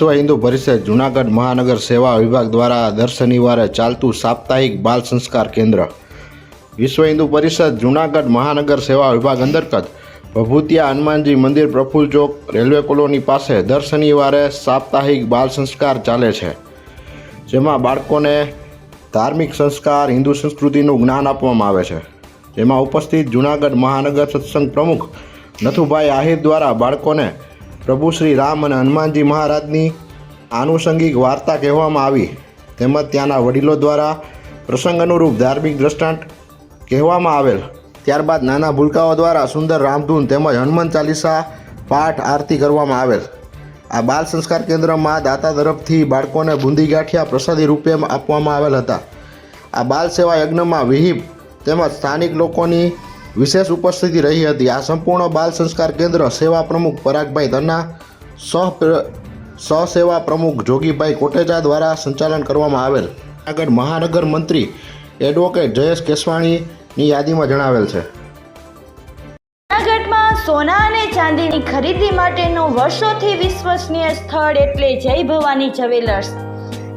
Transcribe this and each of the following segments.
વિશ્વ હિન્દુ પરિષદ જૂનાગઢ મહાનગર સેવા વિભાગ દ્વારા દર શનિવારે ચાલતું સાપ્તાહિક બાલ સંસ્કાર કેન્દ્ર. વિશ્વ હિન્દુ પરિષદ જૂનાગઢ મહાનગર સેવા વિભાગ અંતર્ગત ભભૂતિયા હનુમાનજી મંદિર પ્રફુલ્લ ચોક રેલવે કોલોની પાસે દર શનિવારે સાપ્તાહિક બાલ સંસ્કાર ચાલે છે. જેમાં બાળકોને ધાર્મિક સંસ્કાર, હિન્દુ સંસ્કૃતિનું જ્ઞાન આપવામાં આવે છે. જેમાં ઉપસ્થિત જૂનાગઢ મહાનગર સત્સંગ પ્રમુખ નથુભાઈ આહિર દ્વારા બાળકોને પ્રભુ શ્રી રામ અને હનુમાનજી મહારાજની આનુષંગિક વાર્તા કહેવામાં આવી. તેમજ ત્યાંના વડીલો દ્વારા પ્રસંગ અનુરૂપ ધાર્મિક દ્રષ્ટાંત કહેવામાં આવેલ. ત્યારબાદ નાના ભૂલકાઓ દ્વારા સુંદર રામધૂન તેમજ હનુમાન ચાલીસા પાઠ આરતી કરવામાં આવેલ. આ બાલ સંસ્કાર કેન્દ્રમાં દાતા તરફથી બાળકોને બુંદી ગાંઠિયા પ્રસાદી રૂપે આપવામાં આવેલ હતા. આ બાલ સેવા યજ્ઞમાં વિહિપ તેમજ સ્થાનિક લોકોની વિશેષ ઉપસ્થિતિ રહી હતી. આ સંપૂર્ણ બાલ સંસ્કાર કેન્દ્ર સેવા પ્રમુખ પરાગભાઈ ધના સહ સહસેવા પ્રમુખ જોગીભાઈ કોટેચા દ્વારા સંચાલન કરવામાં આવેલ. આગળ મહાનગર મંત્રી એડવોકેટ જયેશ કેસવાણીની યાદીમાં જણાવેલ છે. સોના અને ચાંદીની ખરીદી માટેનું વર્ષોથી વિશ્વસનીય સ્થળ એટલે જય ભવાની જ્વેલર્સ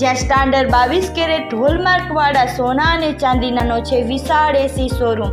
જ્યાં સ્ટાન્ડર્ડ બાવીસ કેરેટ હોલમાર્કવાળા સોના અને ચાંદીનાનો છે વિશાળ એસી શોરૂમ.